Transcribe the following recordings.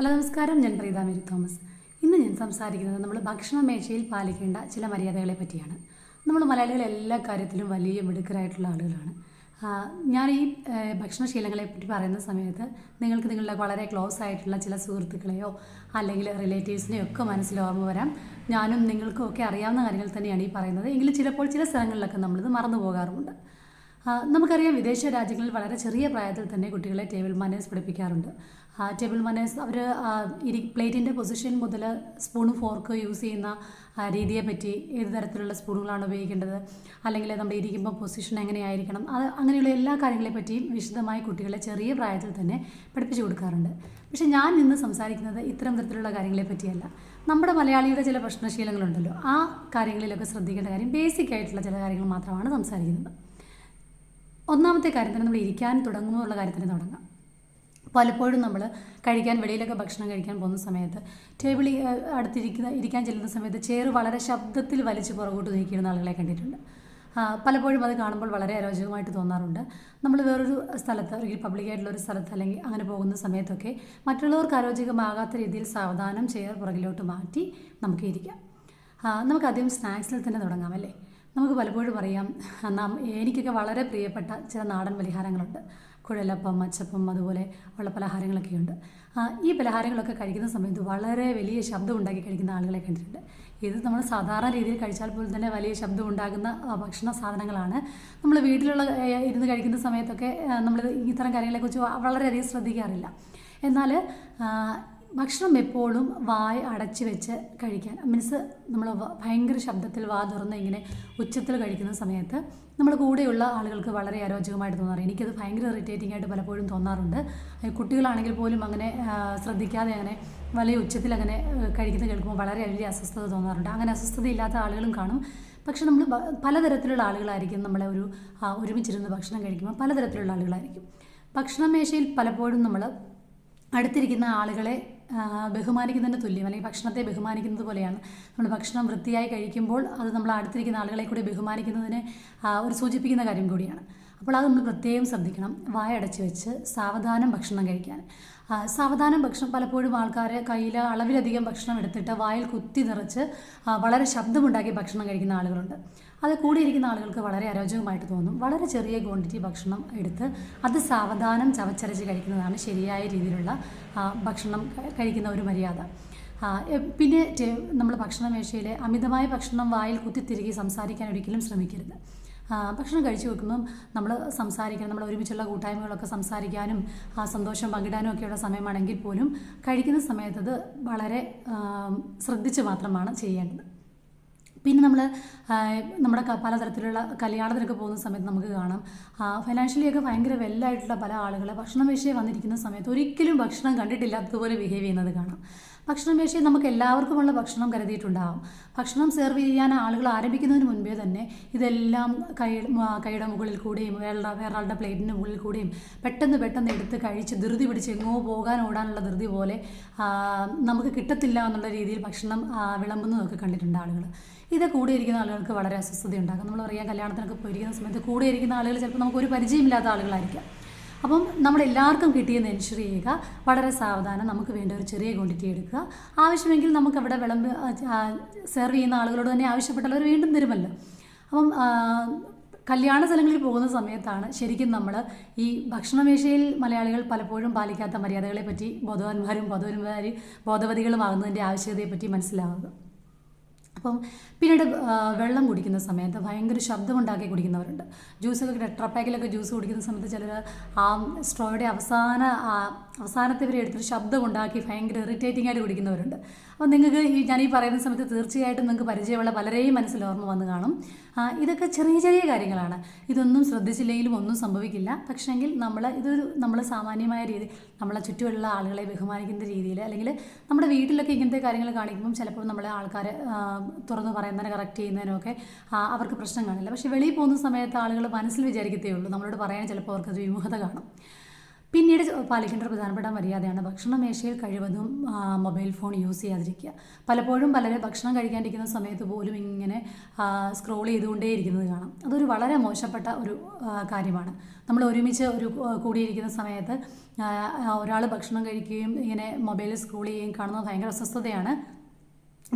Hello നമസ്കാരം. ഞാൻ Preetha Mary Thomas. ഇന്ന് ഞാൻ സംസാരിക്കുന്നത് നമ്മൾ ഭക്ഷണ മേശയിൽ പാലിക്കേണ്ട ചില മര്യാദകളെ പറ്റിയാണ്. നമ്മൾ മലയാളികൾ എല്ലാ കാര്യത്തിലും വലിയ മിടുക്കരായിട്ടുള്ള ആളുകളാണ്. ഞാൻ ഈ ഭക്ഷണശീലങ്ങളെ പറ്റി പറയുന്ന സമയത്ത് നിങ്ങൾക്ക് നിങ്ങളുടെ വളരെ ക്ലോസ് ആയിട്ടുള്ള ചില സുഹൃത്തുക്കളെയോ അല്ലെങ്കിൽ റിലേറ്റീവ്സിനെയോ ഒക്കെ മനസ്സിൽ ഓർമ്മ വരാം. ഞാനും നിങ്ങൾക്കും ഒക്കെ അറിയാവുന്ന കാര്യങ്ങൾ തന്നെയാണ് ഈ പറയുന്നത്. എങ്കിലും ചിലപ്പോൾ ചില സ്ഥലങ്ങളിലൊക്കെ നമ്മളിത് മറന്നു പോകാറുമുണ്ട്. നമുക്കറിയാം വിദേശ രാജ്യങ്ങളിൽ വളരെ ചെറിയ പ്രായത്തിൽ തന്നെ കുട്ടികളെ ടേബിൾ മാനേഴ്സ് പഠിപ്പിക്കാറുണ്ട്. ടേബിൾ മാനേഴ്സ് അവർ ഇരി പ്ലേറ്റിന്റെ പൊസിഷൻ മുതൽ സ്പൂണും ഫോർക്ക് യൂസ് ചെയ്യുന്ന രീതിയെ പറ്റി ഏത് തരത്തിലുള്ള സ്പൂണുകളാണ് ഉപയോഗിക്കേണ്ടത്? അല്ലെങ്കിൽ നമ്മൾ ഇരിക്കുമ്പോൾ പൊസിഷൻ എങ്ങനെയായിരിക്കണം? അത് അങ്ങനെയുള്ള എല്ലാ കാര്യങ്ങളെ പറ്റിയും വിശദമായി കുട്ടികളെ ചെറിയ പ്രായത്തിൽ തന്നെ പഠിപ്പിച്ചു കൊടുക്കാറുണ്ട്. പക്ഷെ ഞാൻ ഇന്ന് സംസാരിക്കുന്നത് ഇത്തരം തരത്തിലുള്ള കാര്യങ്ങളെ പറ്റിയല്ല. നമ്മുടെ മലയാളിയുടെ ചില ഭക്ഷണശീലങ്ങളുണ്ടല്ലോ ആ കാര്യങ്ങളിലൊക്കെ ശ്രദ്ധിക്കേണ്ട കാര്യം ബേസിക് ആയിട്ടുള്ള ചില കാര്യങ്ങൾ മാത്രമാണ് സംസാരിക്കുന്നത്. ഒന്നാമത്തെ കാര്യം തന്നെ നമ്മൾ ഇരിക്കാൻ തുടങ്ങുമെന്നുള്ള കാര്യത്തിന് തുടങ്ങാം. പലപ്പോഴും നമ്മൾ കഴിക്കാൻ വെളിയിലൊക്കെ ഭക്ഷണം കഴിക്കാൻ പോകുന്ന സമയത്ത് ടേബിളിൽ അടുത്തിരിക്കുന്ന ഇരിക്കാൻ ചെല്ലുന്ന സമയത്ത് ചെയർ വളരെ ശബ്ദത്തിൽ വലിച്ച് പുറകോട്ട് നീക്കിയിരുന്ന ആളുകളെ കണ്ടിട്ടുണ്ട്. പലപ്പോഴും അത് കാണുമ്പോൾ വളരെ അരോചകമായിട്ട് തോന്നാറുണ്ട്. നമ്മൾ വേറൊരു സ്ഥലത്ത് അല്ലെങ്കിൽ പബ്ലിക്കായിട്ടുള്ള ഒരു സ്ഥലത്ത് അല്ലെങ്കിൽ അങ്ങനെ പോകുന്ന സമയത്തൊക്കെ മറ്റുള്ളവർക്ക് അരോചകമാകാത്ത രീതിയിൽ സാവധാനം ചെയർ പുറകിലോട്ട് മാറ്റി നമുക്ക് ഇരിക്കാം. നമുക്ക് ആദ്യം സ്നാക്സിൽ തന്നെ തുടങ്ങാം അല്ലേ? നമുക്ക് പലപ്പോഴും പറയാം നാം എനിക്കൊക്കെ വളരെ പ്രിയപ്പെട്ട ചില നാടൻ പലഹാരങ്ങളുണ്ട് കുഴലപ്പം അച്ചപ്പം അതുപോലെ ഉള്ള പലഹാരങ്ങളൊക്കെയുണ്ട്. ഈ പലഹാരങ്ങളൊക്കെ കഴിക്കുന്ന സമയത്ത് വളരെ വലിയ ശബ്ദം ഉണ്ടാക്കി കഴിക്കുന്ന ആളുകളെ കണ്ടിട്ടുണ്ട്. ഇത് നമ്മൾ സാധാരണ രീതിയിൽ കഴിച്ചാൽ പോലും തന്നെ വലിയ ശബ്ദം ഉണ്ടാകുന്ന ഭക്ഷണ സാധനങ്ങളാണ്. നമ്മൾ വീട്ടിലുള്ള ഇരുന്ന് കഴിക്കുന്ന സമയത്തൊക്കെ നമ്മൾ ഇത്തരം കാര്യങ്ങളെക്കുറിച്ച് വളരെയധികം ശ്രദ്ധിക്കാറില്ല. എന്നാൽ ഭക്ഷണം എപ്പോഴും വായ അടച്ചു വെച്ച് കഴിക്കാൻ. മീൻസ് നമ്മൾ ഭയങ്കര ശബ്ദത്തിൽ വാ തുറന്ന് ഇങ്ങനെ ഉച്ചത്തിൽ കഴിക്കുന്ന സമയത്ത് നമ്മൾ കൂടെയുള്ള ആളുകൾക്ക് വളരെ അരോചകമായിട്ട് തോന്നാറ് എനിക്കത് ഭയങ്കര ഇറിറ്റേറ്റിംഗ് ആയിട്ട് പലപ്പോഴും തോന്നാറുണ്ട്. കുട്ടികളാണെങ്കിൽ പോലും അങ്ങനെ ശ്രദ്ധിക്കാതെ അങ്ങനെ വലിയ ഉച്ചത്തിൽ അങ്ങനെ കഴിക്കുന്ന കേൾക്കുമ്പോൾ വളരെ വലിയ അസ്വസ്ഥത തോന്നാറുണ്ട്. അങ്ങനെ അസ്വസ്ഥതയില്ലാത്ത ആളുകളും കാണും. പക്ഷെ നമ്മൾ പലതരത്തിലുള്ള ആളുകളായിരിക്കും നമ്മളെ ഒരു ഒരുമിച്ചിരുന്ന് ഭക്ഷണം കഴിക്കുമ്പോൾ പലതരത്തിലുള്ള ആളുകളായിരിക്കും. ഭക്ഷണമേശയിൽ പലപ്പോഴും നമ്മൾ അടുത്തിരിക്കുന്ന ആളുകളെ ബഹുമാനിക്കുന്നതിന് തുല്യം അല്ലെങ്കിൽ ഭക്ഷണത്തെ ബഹുമാനിക്കുന്നത് പോലെയാണ്. നമ്മൾ ഭക്ഷണം വൃത്തിയായി കഴിക്കുമ്പോൾ അത് നമ്മൾ അടുത്തിരിക്കുന്ന ആളുകളെ കൂടി ബഹുമാനിക്കുന്നതിനെ ഒരു സൂചിപ്പിക്കുന്ന കാര്യം കൂടിയാണ്. അപ്പോൾ അത് നമ്മൾ പ്രത്യേകം ശ്രദ്ധിക്കണം. വായടച്ച് വെച്ച് സാവധാനം ഭക്ഷണം കഴിക്കാൻ. സാവധാനം ഭക്ഷണം പലപ്പോഴും ആൾക്കാർ കയ്യിൽ അളവിലധികം ഭക്ഷണം എടുത്തിട്ട് വായിൽ കുത്തി നിറച്ച് വളരെ ശബ്ദമുണ്ടാക്കി ഭക്ഷണം കഴിക്കുന്ന ആളുകളുണ്ട്. അത് കൂടിയിരിക്കുന്ന ആളുകൾക്ക് വളരെ അരോചകമായിട്ട് തോന്നും. വളരെ ചെറിയ ക്വാണ്ടിറ്റി ഭക്ഷണം എടുത്ത് അത് സാവധാനം ചവച്ചരച്ച് കഴിക്കുന്നതാണ് ശരിയായ രീതിയിലുള്ള ഭക്ഷണം കഴിക്കുന്ന ഒരു മര്യാദ. പിന്നെ നമ്മൾ ഭക്ഷണമേശയിൽ അമിതമായ ഭക്ഷണം വായിൽ കുത്തിത്തിരുകി സംസാരിക്കാൻ ഒരിക്കലും ശ്രമിക്കരുത്. ഭക്ഷണം കഴിച്ചു വെക്കുമ്പം നമ്മൾ സംസാരിക്കണം നമ്മൾ ഒരുമിച്ചുള്ള കൂട്ടായ്മകളൊക്കെ സംസാരിക്കാനും ആ സന്തോഷം പങ്കിടാനും ഒക്കെയുള്ള സമയമാണെങ്കിൽ പോലും കഴിക്കുന്ന സമയത്ത് അത് വളരെ ശ്രദ്ധിച്ച് മാത്രമാണ് ചെയ്യേണ്ടത്. പിന്നെ നമ്മൾ നമ്മുടെ പലതരത്തിലുള്ള കല്യാണത്തിനൊക്കെ പോകുന്ന സമയത്ത് നമുക്ക് കാണാം. ഫൈനാൻഷ്യലിയൊക്കെ ഭയങ്കര വെല്ലായിട്ടുള്ള പല ആളുകൾ ഭക്ഷണം വിഷയം വന്നിരിക്കുന്ന സമയത്ത് ഒരിക്കലും ഭക്ഷണം കണ്ടിട്ടില്ലാത്തതുപോലെ ബിഹേവ് ചെയ്യുന്നത് കാണാം. ഭക്ഷണമേശയിൽ നമുക്ക് എല്ലാവർക്കുമുള്ള ഭക്ഷണം കരുതിയിട്ടുണ്ടാകും ഭക്ഷണം സെർവ് ചെയ്യാൻ ആളുകൾ ആരംഭിക്കുന്നതിന് മുൻപേ തന്നെ ഇതെല്ലാം കൈ കൈയുടെ മുകളിൽ കൂടിയും വേറെ വേറൊരാളുടെ പ്ലേറ്റിന്റെ മുകളിൽ കൂടിയും പെട്ടെന്ന് പെട്ടെന്ന് എടുത്ത് കഴിച്ച് ധൃതി പിടിച്ച് എങ്ങോ പോകാൻ ഓടാനുള്ള ധൃതി പോലെ നമുക്ക് കിട്ടത്തില്ല എന്നുള്ള രീതിയിൽ ഭക്ഷണം വിളമ്പുന്നതൊക്കെ കണ്ടിട്ടുണ്ട് ആളുകൾ. ഇത് കൂടെ ഇരിക്കുന്ന ആളുകൾക്ക് വളരെ അസ്വസ്ഥത ഉണ്ടാകും നമ്മൾ പറയാം കല്യാണത്തിനൊക്കെ പോയിരിക്കുന്ന സമയത്ത് കൂടെ ഇരിക്കുന്ന ആളുകൾ ചിലപ്പോൾ നമുക്ക് ഒരു പരിചയമില്ലാത്ത ആളുകളായിരിക്കാം. അപ്പം നമ്മളെല്ലാവർക്കും കിട്ടിയെന്ന് എൻഷുർ ചെയ്യുക. വളരെ സാവധാനം നമുക്ക് വേണ്ട ഒരു ചെറിയ ക്വാണ്ടിറ്റി എടുക്കുക. ആവശ്യമെങ്കിൽ നമുക്ക് അവിടെ വിളമ്പ് സെർവ് ചെയ്യുന്ന ആളുകളോട് തന്നെ ആവശ്യപ്പെട്ടവർ വീണ്ടും തരുമല്ലോ. അപ്പം കല്യാണ സ്ഥലങ്ങളിൽ പോകുന്ന സമയത്താണ് ശരിക്കും നമ്മൾ ഈ ഭക്ഷണമേശയിൽ മലയാളികൾ പലപ്പോഴും പാലിക്കാത്ത മര്യാദകളെ പറ്റി ബോധവാന്മാരും ബോധവാന്മാരും ബോധവതികളുമാകുന്നതിന്റെ ആവശ്യകതയെപ്പറ്റി മനസ്സിലാവുക. അപ്പം പിന്നീട് വെള്ളം കുടിക്കുന്ന സമയത്ത് ഭയങ്കര ശബ്ദമുണ്ടാക്കി കുടിക്കുന്നവരുണ്ട്. ജ്യൂസൊക്കെ ടെട്രാപ്പാക്കിലൊക്കെ ജ്യൂസ് കുടിക്കുന്ന സമയത്ത് ചിലർ ആ സ്ട്രോയുടെ അവസാന അവസാനത്തെ വരെ എടുത്തിട്ട് ശബ്ദം ഉണ്ടാക്കി ഭയങ്കര ഇറിറ്റേറ്റിംഗ് ആയിട്ട് കുടിക്കുന്നവരുണ്ട്. അപ്പം നിങ്ങൾക്ക് ഈ ഞാൻ ഈ പറയുന്ന സമയത്ത് തീർച്ചയായിട്ടും നിങ്ങൾക്ക് പരിചയമുള്ള പലരെയും മനസ്സിൽ ഓർമ്മ വന്ന് കാണും. ഇതൊക്കെ ചെറിയ ചെറിയ കാര്യങ്ങളാണ്. ഇതൊന്നും ശ്രദ്ധിച്ചില്ലെങ്കിലും ഒന്നും സംഭവിക്കില്ല. പക്ഷേങ്കിൽ നമ്മൾ ഇതൊരു നമ്മൾ സാമാന്യമായ രീതി നമ്മളെ ചുറ്റുമുള്ള ആളുകളെ ബഹുമാനിക്കുന്ന രീതിയിൽ അല്ലെങ്കിൽ നമ്മുടെ വീട്ടിലൊക്കെ ഇങ്ങനത്തെ കാര്യങ്ങൾ കാണിക്കുമ്പം ചിലപ്പോൾ നമ്മളെ ആൾക്കാർ തുറന്നു പറയുന്നതിന് കറക്റ്റ് ചെയ്യുന്നതിനൊക്കെ അവർക്ക് പ്രശ്നം കാണില്ല. പക്ഷേ വെളിയിൽ പോകുന്ന സമയത്ത് ആളുകൾ മനസ്സിൽ വിചാരിക്കത്തേ ഉള്ളൂ. നമ്മളോട് പറയാൻ ചിലപ്പോൾ അവർക്കത് വിമുഖത കാണും. പിന്നീട് പാലിക്കേണ്ട ഒരു പ്രധാനപ്പെട്ട മര്യാദയാണ് ഭക്ഷണമേശയിൽ കഴിവതും മൊബൈൽ ഫോൺ യൂസ് ചെയ്യാതിരിക്കുക. പലപ്പോഴും പലരും ഭക്ഷണം കഴിക്കാണ്ടിരിക്കുന്ന സമയത്ത് പോലും ഇങ്ങനെ സ്ക്രോൾ ചെയ്തുകൊണ്ടേയിരിക്കുന്നത് കാണാം. അതൊരു വളരെ മോശപ്പെട്ട ഒരു കാര്യമാണ്. നമ്മൾ ഒരുമിച്ച് ഒരു കൂടിയിരിക്കുന്ന സമയത്ത് ഒരാൾ ഭക്ഷണം കഴിക്കുകയും ഇങ്ങനെ മൊബൈലിൽ സ്ക്രോൾ ചെയ്യുകയും കാണുന്നത് ഭയങ്കര അസ്വസ്ഥതയാണ്.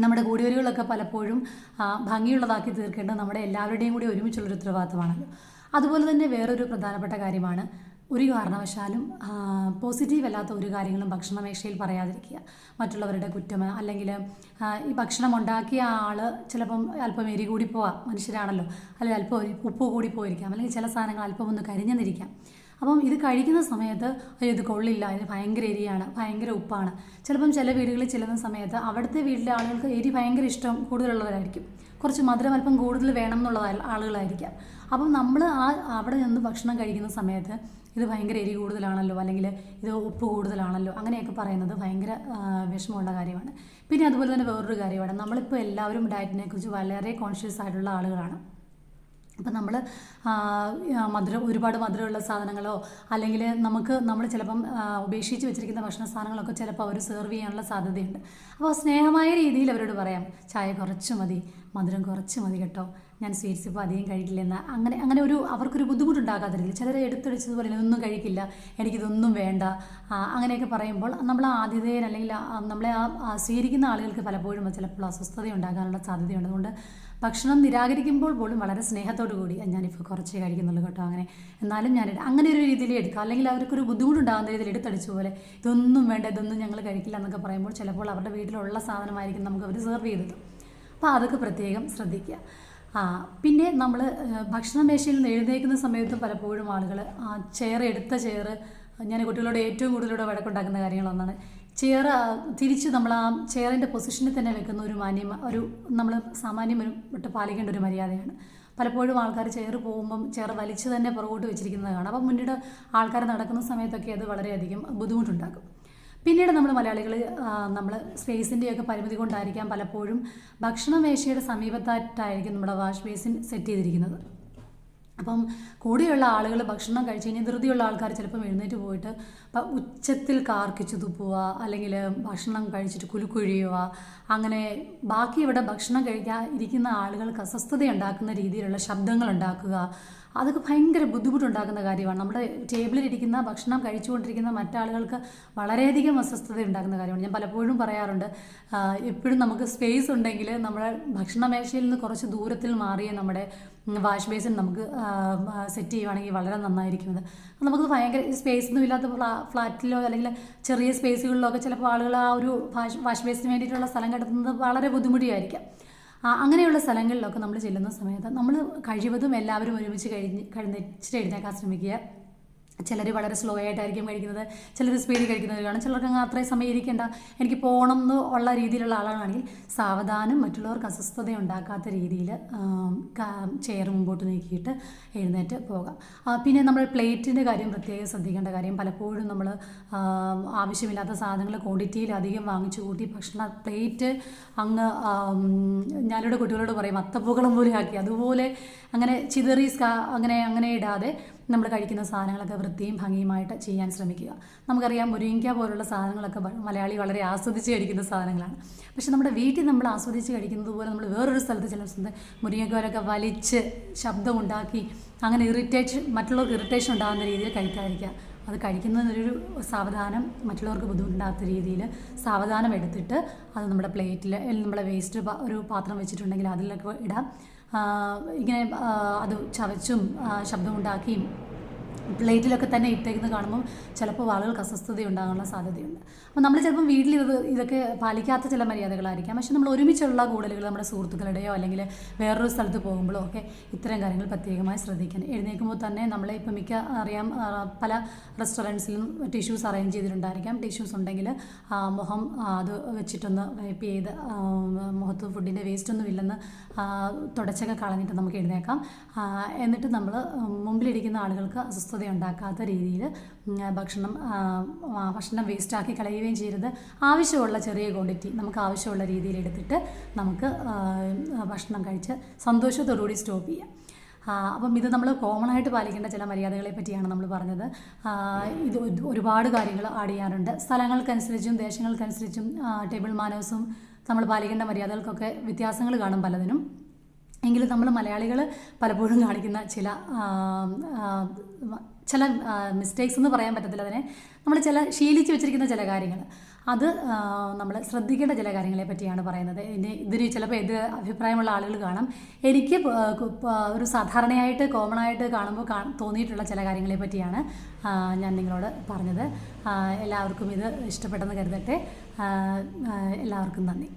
നമ്മുടെ കൂടിവരികളൊക്കെ പലപ്പോഴും ഭംഗിയുള്ളതാക്കി തീർക്കേണ്ടത് നമ്മുടെ എല്ലാവരുടെയും കൂടി ഒരുമിച്ചുള്ളൊരു ഉത്തരവാദിത്തമാണല്ലോ. അതുപോലെ തന്നെ വേറൊരു പ്രധാനപ്പെട്ട കാര്യമാണ് ഒരു കാരണവശാലും പോസിറ്റീവ് അല്ലാത്ത ഒരു കാര്യങ്ങളും ഭക്ഷണമേശയിൽ പറയാതിരിക്കുക. മറ്റുള്ളവരുടെ കുറ്റം അല്ലെങ്കിൽ ഈ ഭക്ഷണം ഉണ്ടാക്കിയ ആൾ ചിലപ്പം അല്പം എരി കൂടി പോവാം മനുഷ്യരാണല്ലോ. അല്ലെങ്കിൽ അല്പം ഉപ്പ് കൂടി പോയിരിക്കാം. അല്ലെങ്കിൽ ചില സാധനങ്ങൾ അല്പം ഒന്ന് കരിഞ്ഞെന്നിരിക്കാം. അപ്പം ഇത് കഴിക്കുന്ന സമയത്ത് ഇത് കൊള്ളില്ല ഇത് ഭയങ്കര എരിയാണ് ഭയങ്കര ഉപ്പാണ്. ചിലപ്പം ചില വീടുകളിൽ ചെല്ലുന്ന സമയത്ത് അവിടുത്തെ വീട്ടിലെ ആളുകൾക്ക് എരി ഭയങ്കര ഇഷ്ടം കൂടുതലുള്ളവരായിരിക്കും. കുറച്ച് മധുരം അല്പം കൂടുതൽ വേണം എന്നുള്ള ആളുകളായിരിക്കാം. അപ്പം നമ്മൾ ആ അവിടെ നിന്ന് ഭക്ഷണം കഴിക്കുന്ന സമയത്ത് ഇത് ഭയങ്കര എരി കൂടുതലാണല്ലോ അല്ലെങ്കിൽ ഇത് ഉപ്പ് കൂടുതലാണല്ലോ അങ്ങനെയൊക്കെ പറയുന്നത് ഭയങ്കര വിഷമമുള്ള കാര്യമാണ്. പിന്നെ അതുപോലെ തന്നെ വേറൊരു കാര്യമാണ്. നമ്മളിപ്പോൾ എല്ലാവരും ഡയറ്റിനെ കുറിച്ച് വളരെ കോൺഷ്യസ് ആയിട്ടുള്ള ആളുകളാണ്. അപ്പം നമ്മൾ മധുരം ഒരുപാട് മധുരമുള്ള സാധനങ്ങളോ അല്ലെങ്കിൽ നമുക്ക് നമ്മൾ ചിലപ്പം ഉപേക്ഷിച്ച് വെച്ചിരിക്കുന്ന ഭക്ഷണ സാധനങ്ങളൊക്കെ ചിലപ്പോൾ അവർ സെർവ് ചെയ്യാനുള്ള സാധ്യതയുണ്ട്. അപ്പോൾ സ്നേഹമായ രീതിയിൽ അവരോട് പറയാം ചായ കുറച്ച് മതി മധുരം കുറച്ച് മതി കേട്ടോ. ഞാൻ സ്വീറ്റ്സ് ഇപ്പോൾ അധികം കഴിക്കില്ലെന്ന്. അങ്ങനെ അങ്ങനെ ഒരു അവർക്കൊരു ബുദ്ധിമുട്ടുണ്ടാകാത്ത രീതിയിൽ ചിലരെ എടുത്തടിച്ചതുപോലെ ഇതൊന്നും കഴിക്കില്ല എനിക്കിതൊന്നും വേണ്ട. അങ്ങനെയൊക്കെ പറയുമ്പോൾ നമ്മൾ ആതിഥേയൻ അല്ലെങ്കിൽ നമ്മളെ ആ സ്വീകരിക്കുന്ന ആളുകൾക്ക് പലപ്പോഴും ചിലപ്പോൾ അസ്വസ്ഥത ഉണ്ടാകാനുള്ള സാധ്യതയുണ്ട്. അതുകൊണ്ട് ഭക്ഷണം നിരാകരിക്കുമ്പോൾ പോലും വളരെ സ്നേഹത്തോടു കൂടി ഞാനിപ്പോൾ കുറച്ചേ കഴിക്കുന്നുള്ളൂ കേട്ടോ അങ്ങനെ. എന്നാലും ഞാൻ അങ്ങനെ ഒരു രീതിയിൽ എടുക്കുക അല്ലെങ്കിൽ അവർക്കൊരു ബുദ്ധിമുട്ടുണ്ടാകുന്ന രീതിയിൽ എടുത്തടിച്ച പോലെ ഇതൊന്നും വേണ്ട ഇതൊന്നും ഞങ്ങൾ കഴിക്കില്ല എന്നൊക്കെ പറയുമ്പോൾ ചിലപ്പോൾ അവരുടെ വീട്ടിലുള്ള സാധനമായിരിക്കും നമുക്ക് അവർ സെർവ് ചെയ്തത്. അപ്പോൾ അതൊക്കെ പ്രത്യേകം ശ്രദ്ധിക്കുക. പിന്നെ നമ്മൾ ഭക്ഷണമേശയിൽ നിന്ന് എഴുന്നേൽക്കുന്ന സമയത്ത് പലപ്പോഴും ആളുകൾ ആ ചെയർ എടുത്ത ചെയർ ഞാൻ കുട്ടികളോട് ഏറ്റവും കൂടുതലൂടെ വഴക്കുണ്ടാക്കുന്ന കാര്യങ്ങളൊന്നാണ്. ചെയർ തിരിച്ച് നമ്മൾ ആ ചെയറിന്റെ പൊസിഷനിൽ തന്നെ വെക്കുന്ന ഒരു മാന്യം ഒരു നമ്മൾ സാമാന്യം ഒരു പാലിക്കേണ്ട ഒരു മര്യാദയാണ്. പലപ്പോഴും ആൾക്കാർ ചെയർ പോകുമ്പം ചെയർ വലിച്ചു തന്നെ പുറകോട്ട് വെച്ചിരിക്കുന്നത് കാണാം അപ്പം മുന്നിട്ട് ആൾക്കാർ നടക്കുന്ന സമയത്തൊക്കെ അത് വളരെയധികം ബുദ്ധിമുട്ടുണ്ടാക്കും. പിന്നീട് നമ്മൾ മലയാളികൾ നമ്മൾ സ്പേസിന്റെയൊക്കെ പരിമിതി കൊണ്ടായിരിക്കാം പലപ്പോഴും ഭക്ഷണ മേശയുടെ സമീപത്തായിട്ടായിരിക്കും നമ്മുടെ വാഷ് ബേസിൻ സെറ്റ് ചെയ്തിരിക്കുന്നത്. അപ്പം കൂടെയുള്ള ആളുകൾ ഭക്ഷണം കഴിച്ച് കഴിഞ്ഞാൽ ധൃതിയുള്ള ആൾക്കാർ ചിലപ്പം എഴുന്നേറ്റ് പോയിട്ട് ഉച്ചത്തിൽ കാർക്കിച്ച് തുപ്പുക അല്ലെങ്കിൽ ഭക്ഷണം കഴിച്ചിട്ട് കുലുക്കുഴിയുക അങ്ങനെ ബാക്കി ഇവിടെ ഭക്ഷണം കഴിക്കാൻ ഇരിക്കുന്ന ആളുകൾക്ക് അസ്വസ്ഥത ഉണ്ടാക്കുന്ന രീതിയിലുള്ള ശബ്ദങ്ങൾ ഉണ്ടാക്കുക അതൊക്കെ ഭയങ്കര ബുദ്ധിമുട്ടുണ്ടാക്കുന്ന കാര്യമാണ്. നമ്മുടെ ടേബിളിലിരിക്കുന്ന ഭക്ഷണം കഴിച്ചുകൊണ്ടിരിക്കുന്ന മറ്റാളുകൾക്ക് വളരെയധികം അസ്വസ്ഥത ഉണ്ടാക്കുന്ന കാര്യമാണ്. ഞാൻ പലപ്പോഴും പറയാറുണ്ട് എപ്പോഴും നമുക്ക് സ്പേസ് ഉണ്ടെങ്കിൽ നമ്മുടെ ഭക്ഷണമേശയിൽ നിന്ന് കുറച്ച് ദൂരത്തിൽ മാറിയ നമ്മുടെ വാഷ് ബേസിൻ നമുക്ക് സെറ്റ് ചെയ്യുവാണെങ്കിൽ വളരെ നന്നായിരിക്കുന്നത്. നമുക്ക് ഭയങ്കര സ്പേസ് ഒന്നും ഇല്ലാത്ത ഫ്ലാറ്റിലോ അല്ലെങ്കിൽ ചെറിയ സ്പേസുകളിലോ ഒക്കെ ചിലപ്പോൾ ആളുകൾ ആ ഒരു വാഷ് ബേസിന് വേണ്ടിയിട്ടുള്ള സ്ഥലം കണ്ടെത്തുന്നത് വളരെ ബുദ്ധിമുട്ടിയായിരിക്കാം. അങ്ങനെയുള്ള സ്ഥലങ്ങളിലൊക്കെ നമ്മൾ ചെല്ലുന്ന സമയത്ത് നമ്മൾ കഴിവതും എല്ലാവരും ഒരുമിച്ച് കഴിഞ്ഞ് കഴിഞ്ഞിട്ട് എഴുന്നേക്കാൻ ശ്രമിക്കുക. ചിലർ വളരെ സ്ലോ ആയിട്ടായിരിക്കും കഴിക്കുന്നത്. ചിലർ സ്പീഡിൽ കഴിക്കുന്നവർ കാണും. ചിലർക്ക് അങ്ങ് അത്രയും സമയം ഇരിക്കേണ്ട. എനിക്ക് പോകണം എന്ന് ഉള്ള രീതിയിലുള്ള ആളാണെങ്കിൽ സാവധാനം മറ്റുള്ളവർക്ക് അസ്വസ്ഥത ഉണ്ടാക്കാത്ത രീതിയിൽ ചെയർ മുമ്പോട്ട് നീക്കിയിട്ട് എഴുന്നേറ്റ് പോകാം. പിന്നെ നമ്മൾ പ്ലേറ്റിന്റെ കാര്യം പ്രത്യേകം ശ്രദ്ധിക്കേണ്ട കാര്യം പലപ്പോഴും നമ്മൾ ആവശ്യമില്ലാത്ത സാധനങ്ങൾ ക്വാണ്ടിറ്റിയിൽ അധികം വാങ്ങിച്ചു കൂട്ടി ഭക്ഷണ പ്ലേറ്റ് അങ്ങ് ഞാനിവിടെ കുട്ടികളോട് പറയും അത്തപ്പൂക്കളം പോലെ ആക്കി അതുപോലെ അങ്ങനെ ചിതറി അങ്ങനെ അങ്ങനെ ഇടാതെ നമ്മൾ കഴിക്കുന്ന സാധനങ്ങളൊക്കെ വൃത്തിയും ഭംഗിയുമായിട്ട് ചെയ്യാൻ ശ്രമിക്കുക. നമുക്കറിയാം മുരിങ്ങ പോലുള്ള സാധനങ്ങളൊക്കെ മലയാളി വളരെ ആസ്വദിച്ച് കഴിക്കുന്ന സാധനങ്ങളാണ്. പക്ഷെ നമ്മുടെ വീട്ടിൽ നമ്മൾ ആസ്വദിച്ച് കഴിക്കുന്നത് പോലെ നമ്മൾ വേറൊരു സ്ഥലത്ത് ചില സ്ഥലത്ത് മുരിങ്ങക്കോരൊക്കെ വലിച്ച് ശബ്ദമുണ്ടാക്കി അങ്ങനെ ഇറിറ്റേഷൻ മറ്റുള്ളവർക്ക് ഇറിറ്റേഷൻ ഉണ്ടാകുന്ന രീതിയിൽ കഴിക്കാതിരിക്കുക. അത് കഴിക്കുന്നതിനൊരു സാവധാനം മറ്റുള്ളവർക്ക് ബുദ്ധിമുട്ടുണ്ടാകാത്ത രീതിയിൽ സാവധാനം എടുത്തിട്ട് അത് നമ്മുടെ പ്ലേറ്റിൽ നമ്മുടെ വേസ്റ്റ് ഒരു പാത്രം വെച്ചിട്ടുണ്ടെങ്കിൽ അതിലൊക്കെ ഇടാം. ഇങ്ങനെ അത് ചവച്ചും ശബ്ദമുണ്ടാക്കിയും പ്ലേറ്റിലൊക്കെ തന്നെ ഇട്ടേക്കുന്നത് കാണുമ്പോൾ ചിലപ്പോൾ ആളുകൾക്ക് അസ്വസ്ഥത ഉണ്ടാകാനുള്ള സാധ്യതയുണ്ട്. അപ്പോൾ നമ്മൾ ചിലപ്പം വീട്ടിൽ ഇത് ഇതൊക്കെ പാലിക്കാത്ത ചില മര്യാദകളായിരിക്കാം. പക്ഷെ നമ്മൾ ഒരുമിച്ചുള്ള കൂടലുകൾ നമ്മുടെ സുഹൃത്തുക്കളുടെയോ അല്ലെങ്കിൽ വേറൊരു സ്ഥലത്ത് പോകുമ്പോഴോ ഒക്കെ ഇത്തരം കാര്യങ്ങൾ പ്രത്യേകമായി ശ്രദ്ധിക്കണം. എഴുന്നേൽക്കുമ്പോൾ തന്നെ നമ്മളെ ഇപ്പം മിക്ക അറിയാം പല റെസ്റ്റോറന്റ്സിലും ടിഷ്യൂസ് അറേഞ്ച് ചെയ്തിട്ടുണ്ടായിരിക്കാം. ടിഷ്യൂസ് ഉണ്ടെങ്കിൽ മുഖം അത് വെച്ചിട്ടൊന്ന് വൈപ്പ് ചെയ്ത് മുഖത്ത് ഫുഡിന്റെ വേസ്റ്റ് ഒന്നും ഇല്ലെന്ന് തുടച്ചൊക്കെ കളഞ്ഞിട്ട് നമുക്ക് എഴുന്നേക്കാം എന്നിട്ട് നമ്മൾ മുമ്പിലിരിക്കുന്ന ആളുകൾക്ക് അസ്വസ്ഥത ഉണ്ടാക്കാത്ത രീതിയിൽ ഭക്ഷണം ഭക്ഷണം വേസ്റ്റാക്കി കളയുകയും ചെയ്യരുത്. ആവശ്യമുള്ള ചെറിയ ക്വാണ്ടിറ്റി നമുക്ക് ആവശ്യമുള്ള രീതിയിൽ എടുത്തിട്ട് നമുക്ക് ഭക്ഷണം കഴിച്ച് സന്തോഷത്തോടുകൂടി സ്റ്റോപ്പ് ചെയ്യാം. അപ്പം ഇത് നമ്മൾ കോമൺ ആയിട്ട് പാലിക്കേണ്ട ചില മര്യാദകളെ പറ്റിയാണ് നമ്മൾ പറഞ്ഞത്. ഇത് ഒരുപാട് കാര്യങ്ങൾ ആഡ് ചെയ്യാറുണ്ട്. സ്ഥലങ്ങൾക്കനുസരിച്ചും ദേശങ്ങൾക്കനുസരിച്ചും ടേബിൾ മാനേഴ്സും നമ്മൾ പാലിക്കേണ്ട മര്യാദകൾക്കൊക്കെ വ്യത്യാസങ്ങൾ കാണും പലതിനും. എങ്കിലും നമ്മൾ മലയാളികൾ പലപ്പോഴും കാണിക്കുന്ന ചില ചില മിസ്റ്റേക്സ് എന്ന് പറയാൻ പറ്റത്തില്ല അതിനെ. നമ്മൾ ചില ശീലിച്ച് വെച്ചിരിക്കുന്ന ചില കാര്യങ്ങൾ. അത് നമ്മൾ ശ്രദ്ധിക്കേണ്ട ചില കാര്യങ്ങളെ പറ്റിയാണ് പറയുന്നത്. ഇനി ഇതിന് ചിലപ്പോൾ എതിർ അഭിപ്രായമുള്ള ആളുകൾ കാണാം. എനിക്ക് ഒരു സാധാരണയായിട്ട് കോമൺ ആയിട്ട് കാണുമ്പോൾ കാ തോന്നിയിട്ടുള്ള ചില കാര്യങ്ങളെ പറ്റിയാണ് ഞാൻ നിങ്ങളോട് പറഞ്ഞത്. എല്ലാവർക്കും ഇത് ഇഷ്ടപ്പെട്ടെന്ന് കരുതട്ടെ. എല്ലാവർക്കും നന്ദി.